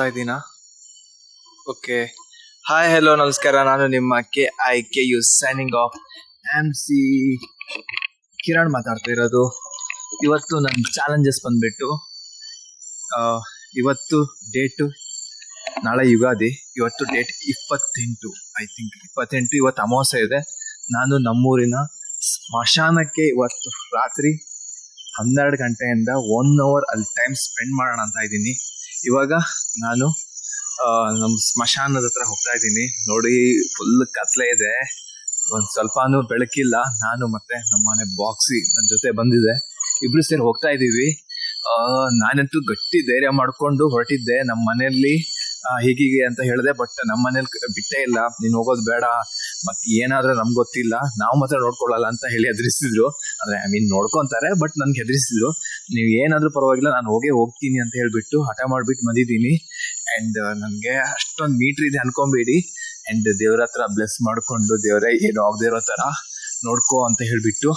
ಕಾಣಿಸ್ತಾ ಇದ್ದೀನಾ? Okay hi hello ನಮಸ್ಕಾರ. ನಾನು ನಿಮ್ಮ K I K U signing off M C Kiran ಮಾತಾಡ್ತಾ ಇರೋದು. ಇವತ್ತು ನನ್ನ ಚಾಲೆಂಜಸ್ ಬಂದ್ಬಿಟ್ಟು ಇವತ್ತು ಡೇಟು ನಾಳೆ ಯುಗಾದಿ, ಇವತ್ತು ಡೇಟ್ ಇಪ್ಪತ್ತೆಂಟು ಐ ಥಿಂಕ್ ಇಪ್ಪತ್ತೆಂಟು, ಇವತ್ತು ಅಮಾವಾಸ್ಯೆ ಇದೆ. ನಾನು ನಮ್ಮೂರಿನ ಸ್ಮಶಾನಕ್ಕೆ ಇವತ್ತು ರಾತ್ರಿ ಹನ್ನೆರಡು ಗಂಟೆಯಿಂದ ಒನ್ ಅವರ್ ಅಲ್ಲಿ ಟೈಮ್ ಸ್ಪೆಂಡ್ ಮಾಡೋಣ ಅಂತ ಇದ್ದೀನಿ. ಇವಾಗ ನಾನು ನಮ್ಮ ಸ್ಮಶಾನದ ಹತ್ರ ಹೋಗ್ತಾ ಇದ್ದೀನಿ. ನೋಡಿ ಫುಲ್ ಕತ್ಲೆ ಇದೆ. ಒಂದ್ ಸ್ವಲ್ಪನೂ ಬೆಳಕಿಲ್ಲ. ನಾನು ಮತ್ತೆ ನಮ್ಮನೆ ಬಾಕ್ಸಿ ನನ್ನ ಜೊತೆ ಬಂದಿದೆ. ಇಬ್ರು ಸೇರಿ ಹೋಗ್ತಾ ಇದೀವಿ. ಆ, ನಾನಂತೂ ಗಟ್ಟಿ ಧೈರ್ಯ ಮಾಡ್ಕೊಂಡು ಹೊರಟಿದ್ದೆ. ನಮ್ಮ ಮನೆಯಲ್ಲಿ ಹೀಗೀಗೆ ಅಂತ ಹೇಳಿದೆ ಬಟ್ ನಮ್ಮ ಮನೇಲಿ ಬಿಟ್ಟೇ ಇಲ್ಲ. ನೀನ್ ಹೋಗೋದು ಬೇಡ. ಮತ್ ಏನಾದ್ರೂ ನಮ್ಗೆ ಗೊತ್ತಿಲ್ಲ. ನಾವು ಮಾತ್ರ ನೋಡ್ಕೊಳ್ಳಲ್ಲ ಅಂತ ಹೇಳಿ ಹೆದರಿಸಿದ್ರು. ಅಂದ್ರೆ ಐ ಮೀನ್ ನೋಡ್ಕೊಂತಾರೆ ಬಟ್ ನನ್ಗೆ ಹೆದರಿಸಿದ್ರು. ನೀವು ಏನಾದ್ರೂ ಪರವಾಗಿಲ್ಲ, ನಾನು ಹೋಗೇ ಹೋಗ್ತೀನಿ ಅಂತ ಹೇಳ್ಬಿಟ್ಟು ಹಠ ಮಾಡ್ಬಿಟ್ಟು ಬಂದಿದ್ದೀನಿ. ಅಂಡ್ ನನಗೆ ಅಷ್ಟೊಂದು ಮೀಟರ್ ಇದೆ ಅನ್ಕೊಂಬೇಡಿ. ಅಂಡ್ ದೇವ್ರ ಹತ್ರ ಬ್ಲೆಸ್ ಮಾಡ್ಕೊಂಡು ದೇವರೇ, ಏನು ಆಗದೆ ಇರೋ ತರ ನೋಡ್ಕೋ ಅಂತ ಹೇಳ್ಬಿಟ್ಟು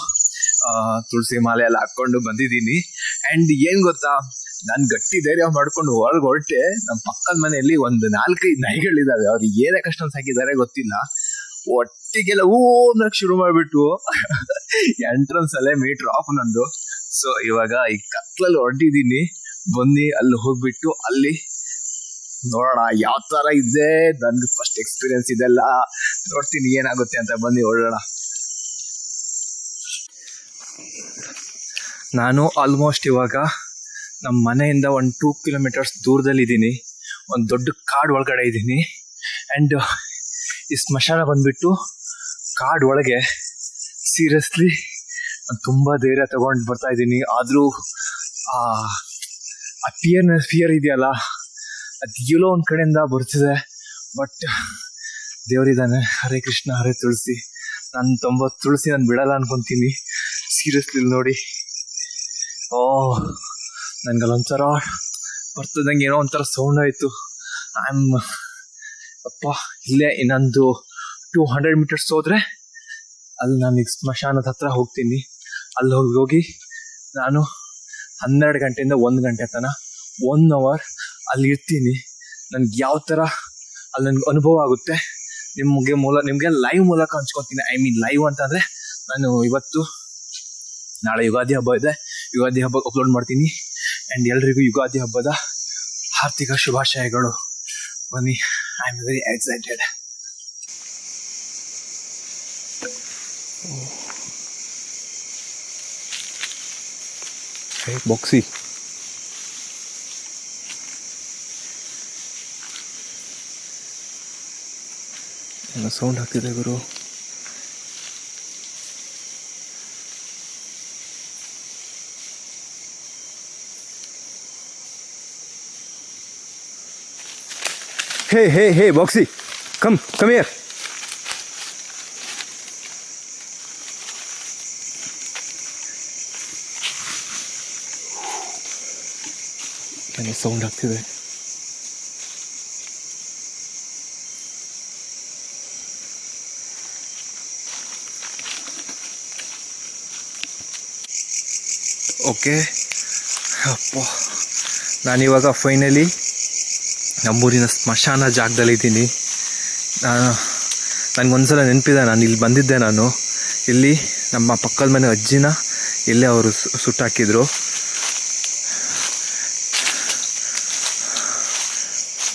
ತುಳಸಿ ಮಾಲೆ ಎಲ್ಲ ಹಾಕೊಂಡು ಬಂದಿದ್ದೀನಿ. ಅಂಡ್ ಏನ್ ಗೊತ್ತಾ? ನಾನ್ ಗಟ್ಟಿ ಧೈರ್ಯ ಮಾಡ್ಕೊಂಡು ಹೊರಗೆ ಹೊರಟೆ ನಮ್ಮ ಪಕ್ಕದ ಮನೆಯಲ್ಲಿ ಒಂದು ನಾಲ್ಕೈದು ನಾಯಿಗಳಿದಾವೆ. ಅವ್ರಿಗೆ ಏನೇ ಕಷ್ಟ ಸಾಕಿದ್ದಾರೆ ಗೊತ್ತಿಲ್ಲ. ಒಟ್ಟಿಗೆಲ್ಲ ಹೂ ಶುರು ಮಾಡ್ಬಿಟ್ಟು ಎಂಟ್ರನ್ಸ್ ಅಲ್ಲೇ ಮೀಟರ್ ಆಫ್ ನಂದು. ಸೊ ಇವಾಗ ಈ ಕತ್ಲಲ್ಲಿ ಹೊರಟಿದ್ದೀನಿ ಬನ್ನಿ, ಅಲ್ಲಿ ಹೋಗ್ಬಿಟ್ಟು ಅಲ್ಲಿ ನೋಡೋಣ, ಯಾವ ತರ ಇದೆ. ನನ್ಗೆ ಫಸ್ಟ್ ಎಕ್ಸ್ಪೀರಿಯನ್ಸ್ ಇದೆಲ್ಲ. ನೋಡ್ತೀನಿ ಏನಾಗುತ್ತೆ ಅಂತ ಬನ್ನಿ ಹೊರಡೋಣ ನಾನು ಆಲ್ಮೋಸ್ಟ್ ಇವಾಗ ನಮ್ಮ ಮನೆಯಿಂದ ಒಂದು ಟೂ ಕಿಲೋಮೀಟರ್ಸ್ ದೂರದಲ್ಲಿ ಇದ್ದೀನಿ ಒಂದು ದೊಡ್ಡ ಕಾಡು ಒಳಗಡೆ ಇದ್ದೀನಿ. ಆ್ಯಂಡ್ ಈ ಸ್ಮಶಾನ ಬಂದುಬಿಟ್ಟು ಕಾಡ್ ಒಳಗೆ ಸೀರಿಯಸ್ಲಿ ನಾನು ತುಂಬ ಧೈರ್ಯ ತಗೊಂಡು ಬರ್ತಾ ಇದ್ದೀನಿ. ಆದರೂ ಆ ಫಿಯರ್ ಫಿಯರ್ ಇದೆಯಲ್ಲ, ಅದು ಎಲ್ಲೋ ಒಂದು ಕಡೆಯಿಂದ ಬರ್ತಿದೆ. ಬಟ್ ದೇವರಿದ್ದಾನೆ, ಹರೇ ಕೃಷ್ಣ, ಹರೇ ತುಳಸಿ. ನಾನು ತುಂಬ ತುಳಸಿ ನಾನು ಬಿಡಲ್ಲ ಅನ್ಕೊತೀನಿ. ಸೀರಿಯಸ್ಲಿ ನೋಡಿ. ಓ. ನನ್ಗಲ್ಲೊಂಥರ ಬರ್ತದಂಗೆ ಏನೋ ಒಂಥರ ಸೌಂಡ್ ಆಯಿತು. ಆಮ್ ಅಪ್ಪ, ಇಲ್ಲೇ ಇನ್ನೊಂದು ಟೂ ಹಂಡ್ರೆಡ್ ಮೀಟರ್ಸ್ ಹೋದ್ರೆ ಅಲ್ಲಿ ನಾನು ಸ್ಮಶಾನದ ಹತ್ರ ಹೋಗ್ತೀನಿ. ಅಲ್ಲಿ ಹೋಗಿ ಹೋಗಿ ನಾನು ಹನ್ನೆರಡು ಗಂಟೆಯಿಂದ ಒಂದು ಗಂಟೆ ತನ ಒನ್ ಅವರ್ ಅಲ್ಲಿ ಇರ್ತೀನಿ. ನನ್ಗೆ ಯಾವ ಥರ ಅಲ್ಲಿ ನನಗೆ ಅನುಭವ ಆಗುತ್ತೆ, ನಿಮಗೆ ಮೂಲ, ನಿಮಗೆ ಲೈವ್ ಮೂಲಕ ಹಂಚ್ಕೊತೀನಿ. ಐ ಮೀನ್ ಲೈವ್ ಅಂತಂದರೆ ನಾನು ಇವತ್ತು ನಾಳೆ ಯುಗಾದಿ ಹಬ್ಬ ಇದೆ. ಯುಗಾದಿ ಹಬ್ಬಕ್ಕೆ ಅಪ್ಲೋಡ್ ಮಾಡ್ತೀನಿ. ಆ್ಯಂಡ್ ಎಲ್ರಿಗೂ ಯುಗಾದಿ ಹಬ್ಬದ ಆರ್ಥಿಕ ಶುಭಾಶಯಗಳು. ಬನ್ನಿ I am very excited boxy sound ಆಗ್ತಿದೆ ಗುರು. Hey, hey, hey, Boxy. Come, come here. ಏನೋ ಸೌಂಡ್ ಆಗ್ತಿದೆ ಓಕೆ ಅಪ್ಪ ನಾನಿವಾಗ ಫೈನಲಿ ನಮ್ಮೂರಿನ ಸ್ಮಶಾನ ಜಾಗದಲ್ಲಿದ್ದೀನಿ ನಾನು ನನಗೊಂದ್ಸಲ ನೆನಪಿದೆ, ನಾನು ಇಲ್ಲಿ ಬಂದಿದ್ದೆ ನಾನು. ಇಲ್ಲಿ ನಮ್ಮ ಪಕ್ಕದ ಮನೆ ಅಜ್ಜಿನ ಇಲ್ಲೇ ಅವರು ಸುಟ್ಟಾಕಿದ್ರು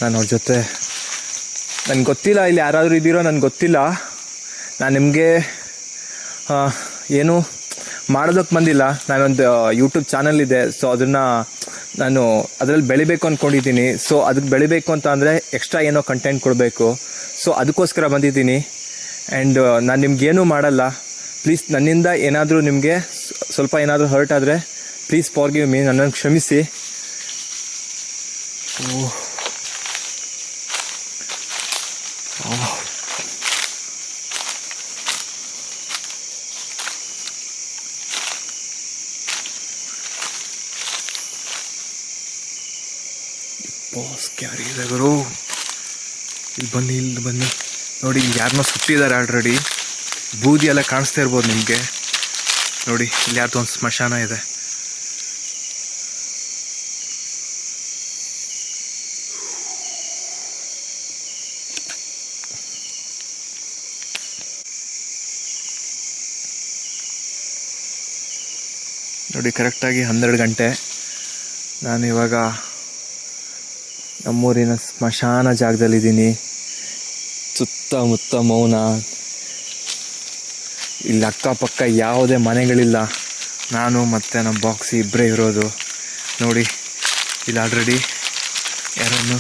ನಾನು ಅವ್ರ ಜೊತೆ ನನಗೆ ಗೊತ್ತಿಲ್ಲ ಇಲ್ಲಿ ಯಾರಾದರೂ ಇದ್ದೀರೋ, ನನಗೆ ಗೊತ್ತಿಲ್ಲ. ನಾನು ನಿಮಗೆ ಏನು ಮಾಡೋದಕ್ಕೆ ಬಂದಿಲ್ಲ. ನಾನೊಂದು ಯೂಟ್ಯೂಬ್ ಚಾನಲ್ ಇದೆ ಸೊ ಅದನ್ನು ನಾನು ಅದರಲ್ಲಿ ಬೆಳಿಬೇಕು ಅಂದ್ಕೊಂಡಿದ್ದೀನಿ ಸೊ ಅದಕ್ಕೆ ಬೆಳಿಬೇಕು ಅಂತ ಅಂದರೆ ಎಕ್ಸ್ಟ್ರಾ ಏನೋ ಕಂಟೆಂಟ್ ಕೊಡಬೇಕು. ಸೊ ಅದಕ್ಕೋಸ್ಕರ ಬಂದಿದ್ದೀನಿ. ಆ್ಯಂಡ್ ನಾನು ನಿಮ್ಗೇನೂ ಮಾಡಲ್ಲ. ಪ್ಲೀಸ್ ನನ್ನಿಂದ ಏನಾದರೂ ನಿಮಗೆ ಸ್ವಲ್ಪ ಏನಾದರೂ ಹರ್ಟ್ ಆದರೆ ಪ್ಲೀಸ್ ಫಾರ್ ಗಿವ್ ಮೀ ನನ್ನನ್ನು ಕ್ಷಮಿಸಿ. ಓಹ್. ಬಾಸ್ ಕ್ಯಾರಿ ಇದಾಗರು ಇಲ್ಲಿ ಬನ್ನಿ ಇಲ್ಲಿ ಬನ್ನಿ. ನೋಡಿ ಯಾರನ್ನೋ ಸುತ್ತಿದ್ದಾರೆ ಆಲ್ರೆಡಿ ಬೂದಿ ಎಲ್ಲ ಕಾಣಿಸ್ತಾ ಇರ್ಬೋದು ನಿಮಗೆ. ನೋಡಿ, ಇಲ್ಲಿ ಯಾರ್ದು ಒಂದು ಸ್ಮಶಾನ ಇದೆ. ನೋಡಿ ಕರೆಕ್ಟಾಗಿ ಹನ್ನೆರಡು ಗಂಟೆ. ನಾನು ನಾನಿವಾಗ ನಮ್ಮೂರಿನ ಸ್ಮಶಾನ ಜಾಗದಲ್ಲಿದ್ದೀನಿ. ಸುತ್ತಮುತ್ತ ಮೌನ. ಇಲ್ಲಿ ಅಕ್ಕಪಕ್ಕ ಯಾವುದೇ ಮನೆಗಳಿಲ್ಲ. ನಾನು ಮತ್ತು ನಮ್ಮ ಬಾಕ್ಸ್ ಇಬ್ಬರೇ ಇರೋದು. ನೋಡಿ, ಇಲ್ಲಿ ಆಲ್ರೆಡಿ ಯಾರನ್ನು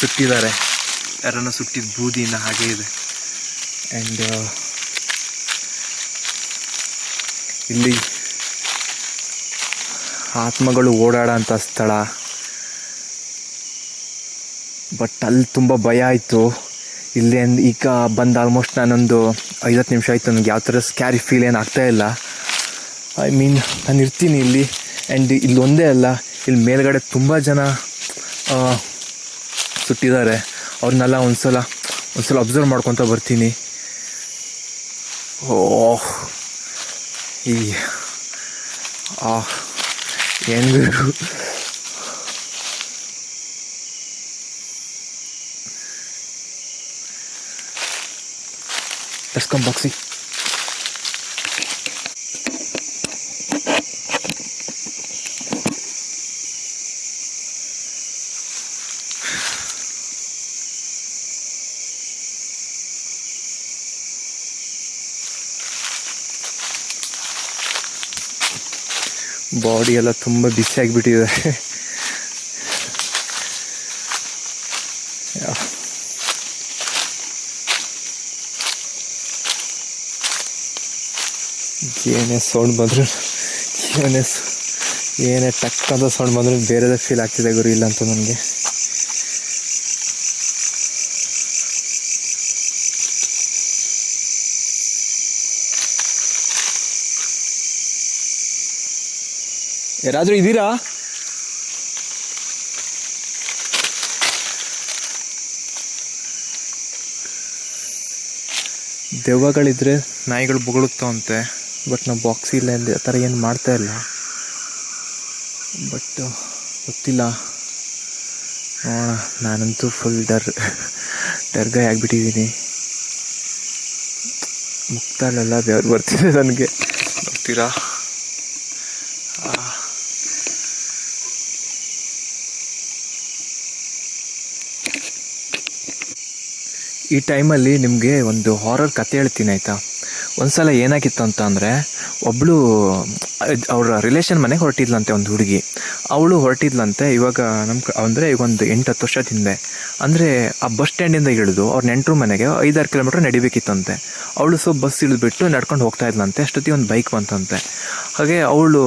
ಸುಟ್ಟಿದ್ದಾರೆ ಯಾರನ್ನು ಸುಟ್ಟಿದ ಬೂದಿನ ಹಾಗೆ ಇದೆ. ಆ್ಯಂಡ್ ಇಲ್ಲಿ ಆತ್ಮಗಳು ಓಡಾಡೋಂಥ ಸ್ಥಳ. ಬಟ್ ಅಲ್ಲಿ ತುಂಬ ಭಯ ಆಯಿತು. ಇಲ್ಲಿ ಈಗ ಬಂದು ಆಲ್ಮೋಸ್ಟ್ ನಾನೊಂದು ಐವತ್ತು ನಿಮಿಷ ಆಯಿತು. ನನಗೆ ಯಾವ ಥರ ಸ್ಕ್ಯಾರಿ ಫೀಲ್ ಏನು ಇಲ್ಲ. ಐ ಮೀನ್ ನಾನು ಇರ್ತೀನಿ ಇಲ್ಲಿ. ಆ್ಯಂಡ್ ಒಂದೇ ಅಲ್ಲ, ಇಲ್ಲಿ ಮೇಲ್ಗಡೆ ತುಂಬ ಜನ ಸುಟ್ಟಿದ್ದಾರೆ ಅವ್ರನ್ನೆಲ್ಲ ಒಂದ್ಸಲ ಒಂದ್ಸಲ ಅಬ್ಸರ್ವ್ ಮಾಡ್ಕೊತ ಬರ್ತೀನಿ. ಓಹ್, ಈ, ಆ Let's come, Boxy. ಬಾಡಿ ಎಲ್ಲ ತುಂಬ ಬಿಸಿ ಆಗಿಬಿಟ್ಟಿದೆ ಏನೇ ಸೌಂಡ್ ಬಂದ್ರು ಏನೇ ಏನೇ ಟಕ್ ಅಂತ ಸೌಂಡ್ ಬಂದ್ರು ಬೇರೆದೇ ಫೀಲ್ ಆಗ್ತಿದೆ ಗುರು ಇಲ್ಲ ಅಂತ ನನಗೆ ಯಾರಾದರೂ ಇದ್ದೀರಾ ದೆವ್ವಗಳಿದ್ರೆ ನಾಯಿಗಳು ಬೊಗಳುತ್ತಾವಂತೆ. ಬಟ್ ನಾವು ಬಾಕ್ಸ್ ಇಲ್ಲ ಅಲ್ಲಿ ಆ ಥರ ಏನು ಮಾಡ್ತಾ ಇಲ್ಲ. ಬಟ್ ಗೊತ್ತಿಲ್ಲ. ನೋಡೋಣ. ನಾನಂತೂ ಫುಲ್ ಡರ್ ಡರ್ಗಾಯ್ ಆಗಿಬಿಟ್ಟಿದ್ದೀನಿ. ಮುಕ್ತಲ್ಲೆಲ್ಲ ಬೆವರು ಬರ್ತಿದೆ ನನಗೆ. ನೋಡ್ತೀರಾ? ಆ. ಈ ಟೈಮಲ್ಲಿ ನಿಮಗೆ ಒಂದು ಹಾರರ್ ಕತೆ ಹೇಳ್ತೀನಿ ಆಯಿತಾ? ಒಂದ್ಸಲ ಏನಾಗಿತ್ತು ಅಂತ ಅಂದರೆ ಒಬ್ಬಳು ಅವರ ರಿಲೇಷನ್ ಮನೆಗೆ ಹೊರಟಿದ್ಲಂತೆ ಒಂದು ಹುಡುಗಿ. ಅವಳು ಹೊರಟಿದ್ಲಂತೆ ಇವಾಗ ನಮ್ಮ ಅಂದರೆ ಈಗ ಒಂದು ಎಂಟು ಹತ್ತು ವರ್ಷದ ಹಿಂದೆ. ಅಂದರೆ ಆ ಬಸ್ ಸ್ಟ್ಯಾಂಡಿಂದ ಇಳಿದು ಅವ್ರ ನೆಂಟರು ಮನೆಗೆ ಐದಾರು ಕಿಲೋಮೀಟ್ರ್ ನಡಿಬೇಕಿತ್ತಂತೆ. ಅವಳು ಸೊ ಬಸ್ ಇಳಿದ್ಬಿಟ್ಟು ನಡ್ಕೊಂಡು ಹೋಗ್ತಾ ಇದ್ಲಂತೆ, ಅಷ್ಟೊತ್ತಿಗೆ ಒಂದು ಬೈಕ್ ಬಂತಂತೆ. ಹಾಗೆ ಅವಳು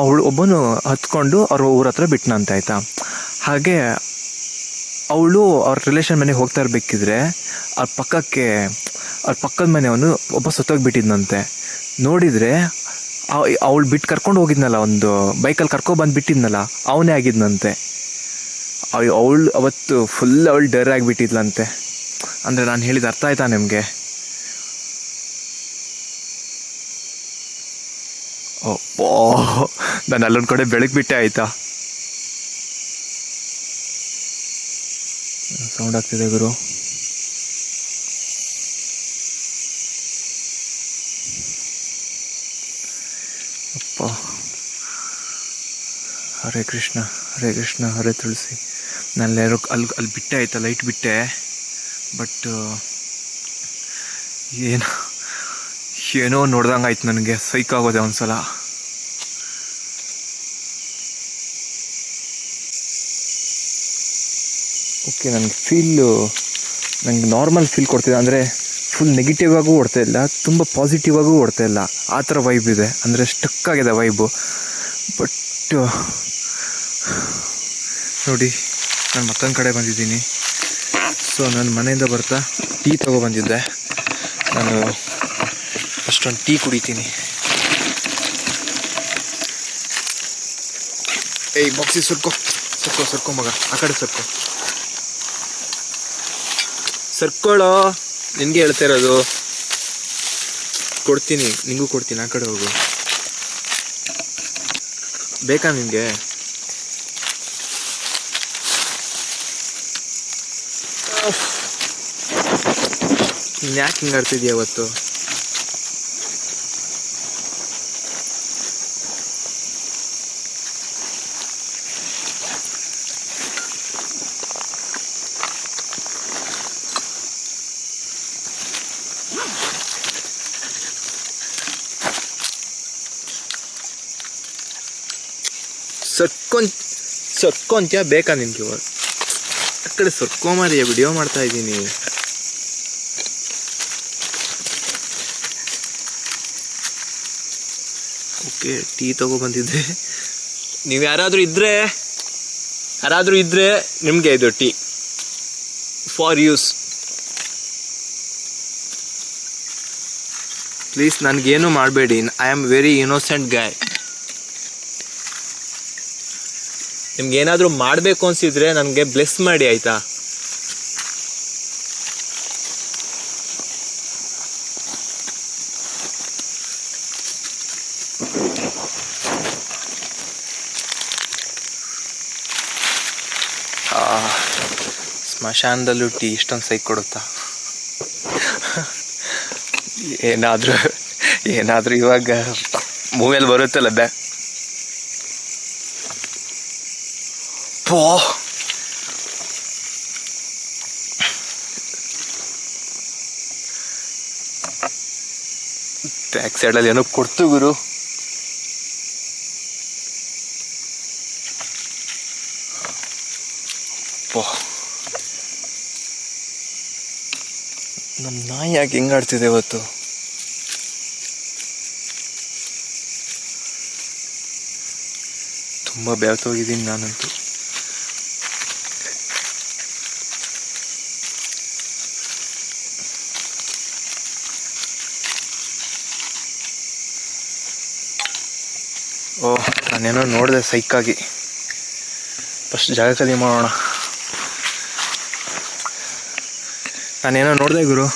ಅವಳು ಒಬ್ಬನು ಹತ್ಕೊಂಡು ಅವ್ರ ಊರ ಹತ್ರ ಬಿಟ್ಟನಂತೆ ಆಯಿತಾ. ಹಾಗೆ ಅವಳು ಅವ್ರ ರಿಲೇಷನ್ ಮನೆಗೆ ಹೋಗ್ತಾ ಇರಬೇಕಿದ್ರೆ ಅವ್ರ ಪಕ್ಕಕ್ಕೆ ಅವ್ರ ಪಕ್ಕದ ಮನೆಯವನು ಒಬ್ಬ ಸತ್ತೋಗಿಬಿಟ್ಟಿದ್ನಂತೆ ನೋಡಿದರೆ ಅವಳು ಬಿಟ್ಟು ಕರ್ಕೊಂಡು ಹೋಗಿದ್ನಲ್ಲ, ಒಂದು ಬೈಕಲ್ಲಿ ಕರ್ಕೊಂಡು ಬಿಟ್ಟಿದ್ನಲ್ಲ, ಅವನೇ ಆಗಿದ್ನಂತೆ. ಅವಳು ಅವತ್ತು ಫುಲ್ ಅವಳು ಡರ್ ಆಗಿಬಿಟ್ಟಿದ್ಲಂತೆ. ಅಂದರೆ ನಾನು ಹೇಳಿದ ಅರ್ಥ ಆಯ್ತಾ ನಿಮಗೆ? ಓ ನಾನು ಅಲ್ಲೊಂದು ಕಡೆ ಬೆಳಗ್ಗೆ ಬಿಟ್ಟೆ ಆಯ್ತಾ? ಸೌಂಡ್ ಆಗ್ತಿದೆ ಗುರು. ಅಪ್ಪ. ಹರೇ ಕೃಷ್ಣ ಹರೇ ಕೃಷ್ಣ, ಹರೇ ತುಳಸಿ. ನಾನು ಯಾರೋ ಅಲ್ಲಿ ಅಲ್ಲಿ ಬಿಟ್ಟೆ ಆಯ್ತಾ, ಲೈಟ್ ಬಿಟ್ಟೆ. ಬಟ್, ಏನು, ಏನೋ ನೋಡ್ದಂಗೆ ಆಯ್ತು ನನಗೆ, ಸೈಕ್ ಆಗೋದೆ ಒಂದ್ಸಲ. ಓಕೆ ನನಗೆ ಫೀಲು ನನಗೆ ನಾರ್ಮಲ್ ಫೀಲ್ ಕೊಡ್ತಿದೆ ಅಂದರೆ ಫುಲ್ ನೆಗೆಟಿವ್ ಆಗೂ ಓಡ್ತಾ ಇಲ್ಲ, ತುಂಬ ಪಾಸಿಟಿವ್ ಆಗೂ ಓಡ್ತಾ ಇಲ್ಲ. ಆ ಥರ ವೈಬ್ ಇದೆ. ಅಂದರೆ ಸ್ಟಕ್ ಆಗಿದೆ ವೈಬು ಬಟ್ ನೋಡಿ, ನಾನು ಮತ್ತೊಂದು ಕಡೆ ಬಂದಿದ್ದೀನಿ. ಸೊ ನಾನು ಮನೆಯಿಂದ ಬರ್ತಾ ಟೀ ಬಂದಿದ್ದೆ. ನಾನು ಅಷ್ಟೊಂದು ಟೀ ಕುಡಿತೀನಿ. ಏಯ್ ಬಾಕ್ಸಿ ಸುರ್ಕೋ. ಸರ್ಕೋ ಸರ್ಕೋ ಮಗ. ಆ ಕಡೆ ಸುರ್ಕೋ. ಸರ್ಕೊಳ್ಳೋ ನಿನಗೆ ಹೇಳ್ತಾ ಇರೋದು, ಕೊಡ್ತೀನಿ, ನಿಂಗೂ ಕೊಡ್ತೀನಿ, ಆ ಕಡೆ ಹೋಗು. ಬೇಕಾ ನಿಮಗೆ ನೀನು ಯಾಕೆ ಹಿಂಗೆ ಆಡ್ತಿದ್ಯಾ ಅವತ್ತು? ಸರ್ಕೊಂಡ್ ಸರ್ಕೊಂತ್ಯಾ ಬೇಕಾ ನಿನ್ಗೆ ಇವಾಗ? ಆ ಕಡೆ ಸರ್ಕೊಂಬರಿಯ ವಿಡಿಯೋ ಮಾಡ್ತಾ ಇದ್ದೀನಿ. ಓಕೆ, ಟೀ ತಗೋ ಬಂದಿದ್ದೆ. ನೀವು ಯಾರಾದರೂ ಇದ್ದರೆ ಯಾರಾದರೂ ಇದ್ದರೆ ನಿಮಗೆ ಇದು ಟೀ. ಫಾರ್ ಯೂಸ್ ಪ್ಲೀಸ್ ನನಗೇನು ಮಾಡಬೇಡಿ. I am very innocent guy ನಿಮ್ಗೆ ಏನಾದರೂ ಮಾಡಬೇಕು ಅನ್ಸಿದ್ರೆ ನನಗೆ ಬ್ಲೆಸ್ ಮಾಡಿ, ಆಯ್ತಾ? ಸ್ಮಶಾನದಲ್ಲೂ ಟೀ ಇಷ್ಟೊಂದು ಸೈ ಕೊಡುತ್ತಾ? ಏನಾದರೂ ಏನಾದರೂ ಇವಾಗ ಮೂವಿಯಲ್ಲಿ ಬರುತ್ತಲ್ಲ ಬ್ಯಾ ಪೋ ಬ್ಯಾಕ್ ಸೈಡಲ್ಲಿ ಏನೋ ಕೊಡ್ತು ಗುರು. ನಮ್ಮ ನಾಯಿ ಯಾಕೆ ಹೆಂಗಾಡ್ತಿದೆ ಇವತ್ತು? ತುಂಬ ಬೆಳ್ತೋಗಿದ್ದೀನಿ ನಾನಂತೂ. ಓ ನಾನೇನೋ ನೋಡಿದೆ ಸೈಕಾಗಿ. ಫಸ್ಟ್ ಜಾಗ ಖಾಲಿ ಮಾಡೋಣ. ನಾನೇನೋ ನೋಡಿದೆ ಗುರು.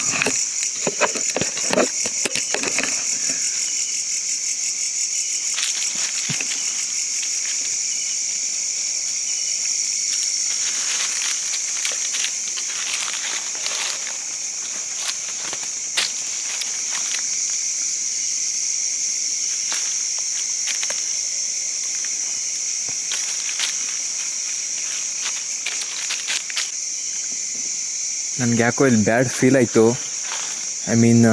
ನನಗೆ ಯಾಕೋ ಇಲ್ಲಿ ಬ್ಯಾಡ್ ಫೀಲ್ ಆಯಿತು. ಐ ಮೀನ್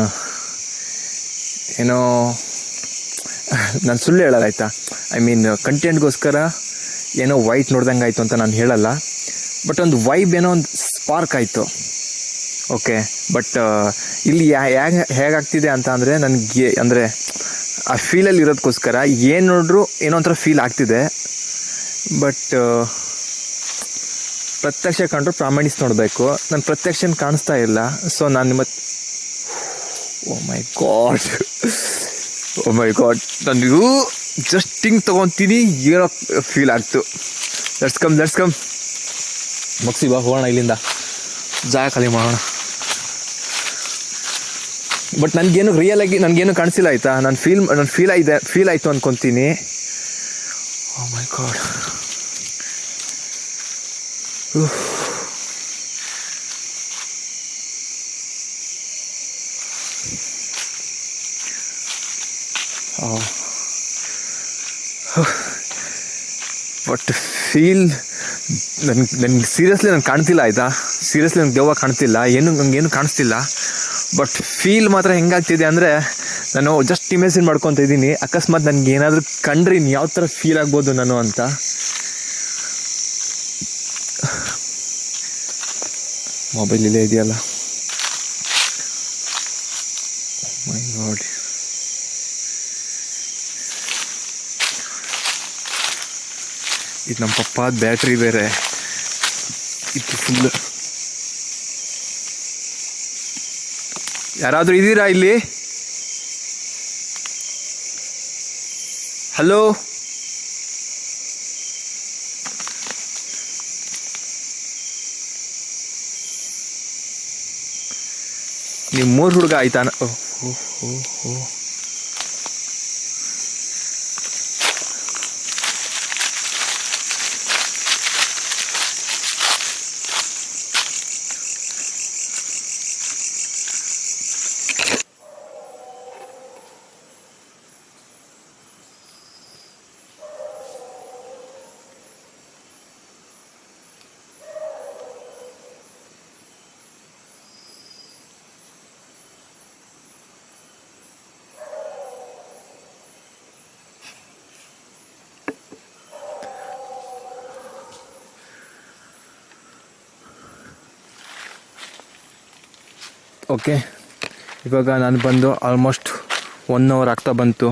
ಏನೋ, ನಾನು ಸುಳ್ಳು ಹೇಳಲ್ಲ, ಆಯಿತಾ? ಐ ಮೀನ್ ಕಂಟೆಂಟ್ಗೋಸ್ಕರ ಏನೋ ವೈಟ್ ನೋಡ್ದಂಗೆ ಆಯಿತು ಅಂತ ನಾನು ಹೇಳಲ್ಲ. ಬಟ್ ಒಂದು ವೈಬ್ ಏನೋ ಒಂದು ಸ್ಪಾರ್ಕ್ ಆಯಿತು. ಓಕೆ ಬಟ್ ಇಲ್ಲಿ ಹೇಗೆ, ಹೇಗಾಗ್ತಿದೆ ಅಂತ ಅಂದರೆ ನನಗೆ, ಅಂದರೆ, ಆ ಫೀಲಲ್ಲಿ ಇರೋದಕ್ಕೋಸ್ಕರ ಏನು ನೋಡ್ರು ಏನೋ ಒಂಥರ ಫೀಲ್ ಆಗ್ತಿದೆ. ಬಟ್ ಪ್ರತ್ಯಕ್ಷ ಕಂಡ್ರು ಪ್ರಾಮಾಣಿಸ್ ನೋಡಬೇಕು. ನಾನು ಪ್ರತ್ಯಕ್ಷ ಕಾಣಿಸ್ತಾ ಇಲ್ಲ. ಸೊ ನಾನು ನಿಮ್ಮ oh my god oh my god ನಾನು ಜಸ್ಟ್ ಹಿಂಗೆ ತೊಗೊತೀನಿ. ಏನೋ ಫೀಲ್ ಆಗ್ತು. ಲೆಟ್ಸ್ ಕಮ್ ಲೆಟ್ಸ್ ಕಮ್ ಬಾ, ಹೋಗೋಣ ಇಲ್ಲಿಂದ. ಜಾಗ ಖಾಲಿ ಮಾಡೋಣ. ಬಟ್ ನನಗೇನು ರಿಯಲ್ ಆಗಿ ನನಗೇನು ಕಾಣಿಸಿಲ್ಲ, ಆಯ್ತಾ? ನಾನು ಫೀಲ್ ನಾನು ಫೀಲ್ ಆಗಿದೆ ಫೀಲ್ ಆಯಿತು ಅಂದ್ಕೊತೀನಿ oh my god but feel ನನ್ಗೆ ನನಗೆ ಸೀರಿಯಸ್ಲಿ ನನಗೆ ಕಾಣ್ತಿಲ್ಲ ಆಯಿತಾ? ಸೀರಿಯಸ್ಲಿ ನನಗೆ ದೆವ್ವ ಕಾಣ್ತಿಲ್ಲ. ಏನು ನನಗೇನು ಕಾಣಿಸ್ತಿಲ್ಲ. ಬಟ್ ಫೀಲ್ ಮಾತ್ರ ಹೆಂಗಾಗ್ತಿದೆ ಅಂದರೆ, ನಾನು ಜಸ್ಟ್ ಇಮೇಜಿನ್ ಮಾಡ್ಕೊತ ಇದ್ದೀನಿ. ಅಕಸ್ಮಾತ್ ನನಗೆ ಏನಾದರೂ ಕಂಡ್ರೆ ಯಾವ ಥರ ಫೀಲ್ ಆಗ್ಬೋದು ನಾನು ಅಂತ. ಮೊಬೈಲ್ ಇಲ್ಲೇ ಇದೆಯಲ್ಲ? ಮೈ ಗಾಡ್ ಇದು ನಮ್ಮ ಪಪ್ಪಾದ ಬ್ಯಾಟ್ರಿ ಬೇರೆ. ಇದು ಫುಲ್ ಯಾರಾದರೂ ಇದ್ದೀರಾ ಇಲ್ಲಿ? ಹಲೋ ನೀವು ಮೂರು ಹುಡುಗ ಆಯ್ತಾನ? Oh oh oh okay. ಇವಾಗ ನಾನು ಬಂದು ಆಲ್ಮೋಸ್ಟ್ ಒನ್ ಅವರ್ ಆಗ್ತಾ ಬಂತು.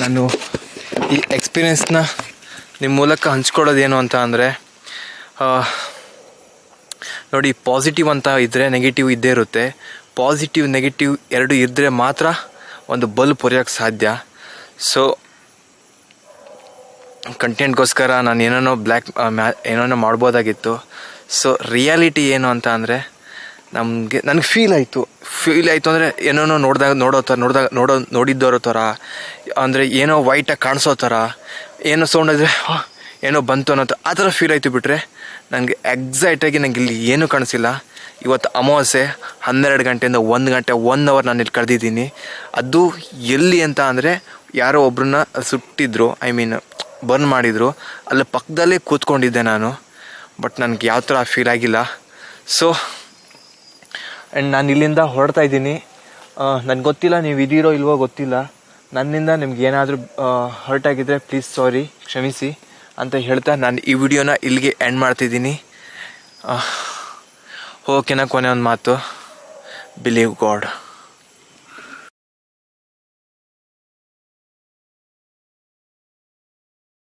ನಾನು ಈ ಎಕ್ಸ್ಪೀರಿಯೆನ್ಸ್ನ ನಿಮ್ಮ ಮೂಲಕ ಹಂಚ್ಕೊಳ್ಳೋದೇನು ಅಂತ ಅಂದರೆ ನೋಡಿ ಪಾಸಿಟಿವ್ ಅಂತ ಇದ್ದರೆ ನೆಗೆಟಿವ್ ಇದ್ದೇ ಇರುತ್ತೆ. ಪಾಸಿಟಿವ್ ನೆಗೆಟಿವ್ ಎರಡು ಇದ್ದರೆ ಮಾತ್ರ ಒಂದು ಬಲ್ಬ್ ಪೊರೆಯೋಕ್ಕೆ ಸಾಧ್ಯ. ಸೊ ಕಂಟೆಂಟ್ಗೋಸ್ಕರ ನಾನು ಏನೇನೋ ಬ್ಲ್ಯಾಕ್ ಮ್ಯಾ, ಏನೇನೋ ಮಾಡ್ಬೋದಾಗಿತ್ತು. ಸೊ ರಿಯಾಲಿಟಿ ಏನು ಅಂತ ಅಂದರೆ ನಮಗೆ, ನನಗೆ ಫೀಲ್ ಆಯಿತು. ಫೀಲ್ ಆಯಿತು ಅಂದರೆ ಏನೇನೋ ನೋಡಿದಾಗ, ನೋಡೋ ಥರ ನೋಡಿದಾಗ, ನೋಡೋ, ನೋಡಿದ್ದೋರೋ ಥರ ಅಂದರೆ ಏನೋ ವೈಟಾಗಿ ಕಾಣಿಸೋ ಥರ ಏನೋ ಸೌಂಡ್ ಆದರೆ ಏನೋ ಬಂತು ಅನ್ನೋ ಆ ಥರ ಫೀಲ್ ಆಯಿತು ಬಿಟ್ಟರೆ ನನಗೆ ಎಕ್ಸೈಟಾಗಿ ನನಗೆ ಇಲ್ಲಿ ಏನೂ ಕಾಣಿಸಿಲ್ಲ. ಇವತ್ತು ಅಮಾವಾಸ್ಯೆ, ಹನ್ನೆರಡು ಗಂಟೆಯಿಂದ ಒಂದು ಗಂಟೆ ಒನ್ ಅವರ್ ನಾನು ಇಲ್ಲಿ ಕಳೆದಿದ್ದೀನಿ. ಅದು ಎಲ್ಲಿ ಅಂತ ಅಂದರೆ, ಯಾರೋ ಒಬ್ಬರನ್ನ ಸುಟ್ಟಿದ್ರು ಐ ಮೀನ್ ಬರ್ನ್ ಮಾಡಿದರು, ಅಲ್ಲಿ ಪಕ್ಕದಲ್ಲೇ ಕೂತ್ಕೊಂಡಿದ್ದೆ ನಾನು. ಬಟ್ ನನಗೆ ಯಾವ ಥರ ಫೀಲ್ ಆಗಿಲ್ಲ. ಸೊ ಆ್ಯಂಡ್ ನಾನು ಇಲ್ಲಿಂದ ಹೊರಡ್ತಾ ಇದ್ದೀನಿ. ನನಗೆ ಗೊತ್ತಿಲ್ಲ ನೀವು ಇದೀರೋ ಇಲ್ವೋ ಗೊತ್ತಿಲ್ಲ. ನನ್ನಿಂದ ನಿಮ್ಗೆ ಏನಾದರೂ ಹರ್ಟ್ ಆಗಿದ್ದರೆ ಪ್ಲೀಸ್ ಸಾರಿ ಕ್ಷಮಿಸಿ ಅಂತ ಹೇಳ್ತಾ ನಾನು ಈ ವಿಡಿಯೋನ ಇಲ್ಲಿಗೆ ಎಂಡ್ ಮಾಡ್ತಿದ್ದೀನಿ. ಓಕೆನಾ ಕೊನೆ ಒಂದು ಮಾತು. Believe god